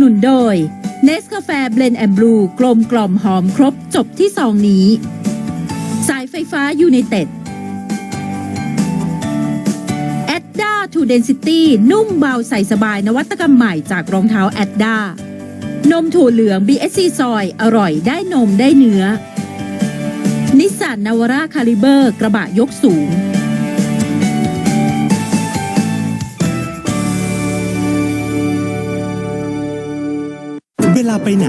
นุนโดยเนสกาแฟเบลนแอนบลูกลมกล่อมหอมครบจบที่ซองนี้ สายไฟฟ้ายูไนเต็ดแอดด้าทูเดนซิตี้นุ่มเบาใส่สบายนวัตกรรมใหม่จากรองเท้าแอดด้านมถั่วเหลือง BSC ซอย อร่อยได้นมได้เนื้อ นิสสันนาวาร่าคาลิเบอร์ กระบะยกสูง เวลาไปไหน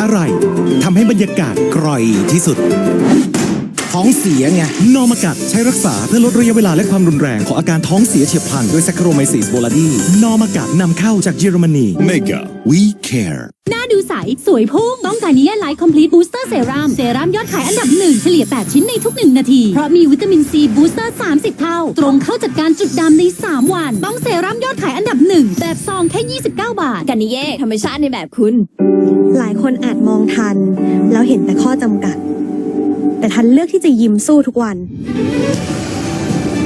อะไรทำให้บรรยากาศกร่อยที่สุด ท้องเสียไง นอมกัดใช้รักษาเพื่อลดระยะเวลาและความรุนแรงของอาการท้องเสียเฉียบพลันด้วยแซคโครไมซิสโบลาดีนอมกัดนำเข้าจากเยอรมนี Mega We Care หน้าดูใส สวยพุ่งต้องการนิยาไลท์คอมพลีทบูสเตอร์เซรั่มเซรั่มยอดขายอันดับหนึ่งเฉลี่ย 8 ชิ้นในทุก 1 นาที เพราะมีวิตามินซีบูสเตอร์ 30 เท่า ตรงเข้าจัดการจุดดำใน 3 วัน ต้องเซรั่มยอดขายอันดับหนึ่งแบบซองแค่ 29 บาท กันนิเย่ธรรมชาติในแบบคุณ หลายคนอาจมองทัน แล้วเห็นแต่ข้อจำกัด แต่ทันเลือกที่จะยิ้มสู้ทุกวัน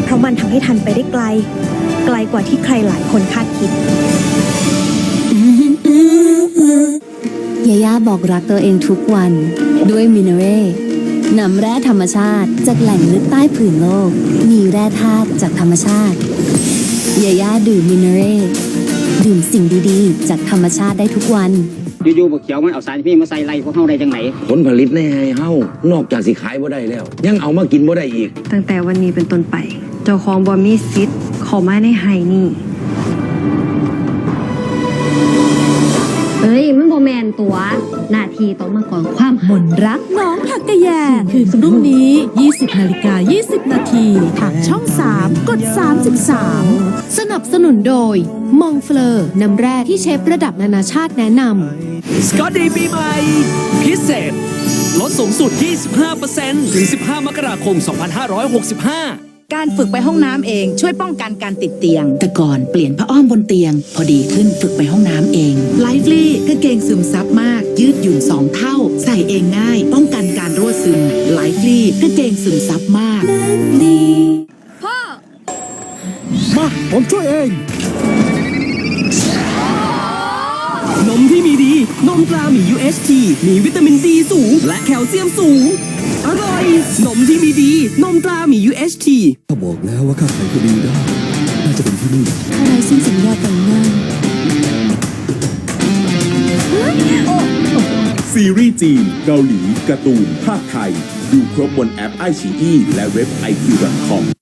เพราะมันทำให้ทันไปได้ไกล ไกลกว่าที่ใครหลายคนคาดคิด ยาย่าบอกรักตัวเองทุกวัน ด้วยมินเร่นำแร่ธรรมชาติ จากแหล่งลึกใต้ผืนโลก มีแร่ธาตุจากธรรมชาติ ยาย่าดื่มมินเร่ดื่มสิ่งดีๆ จากธรรมชาติได้ทุกวัน อยู่ๆบักเขียวมันเอาสารพี่มาใส่ไรพวกเขาได้จังไหนผลผลิตในไฮเฮานอกจากสิขายบ่ได้แล้ว ยังเอามากินบ่ได้อีก ตั้งแต่วันนี้เป็นต้นไป เจ้าของบอมีซิทธิ์เขอมาในไฮนี่ เอ้ย มันโบแมนตัวหน้าทีต้องมาก่อนความมนรักน้องผักกะแยคืนพรุ่งนี้ 20 นาฬิกา 20 นาทีทางช่อง 3 กด 33 สนับสนุนโดย มองเฟลอร์น้ำแร่ที่เชฟระดับนานาชาติแนะนำ สกอตดีปีใหม่ พิเศษ ลดสูงสุด 25%ถึง 15 มกราคม 2565 การฝึกไปห้องน้ำเอง ช่วยป้องกันการติดเตียง แต่ก่อนเปลี่ยนผ้าอ้อมบนเตียง พอดีขึ้นฝึกไปห้องน้ำเองไลฟ์ลี่กางเกงซึมซับมาก ยืดหยุ่นสองเท่า ใส่เองง่าย ป้องกันการรั่วซึมไลฟ์ลี่กางเกงซึมซับมากมาผมช่วยเอง นมที่มีดี นมตราหมี UHT มีวิตามินดีสูง และแคลเซียมสูง อร่อย นมที่มีดี นมตราหมี UHT ถ้าบอกแล้วว่าข้าขายคดีได้น่าจะเป็นที่นี่อะไรสิ้นสัญญาแต่งงานซีรีส์จีนเกาหลีการ์ตูนภาคไทย ดูครบ บนแอปไอชีอีและเว็บ iq.com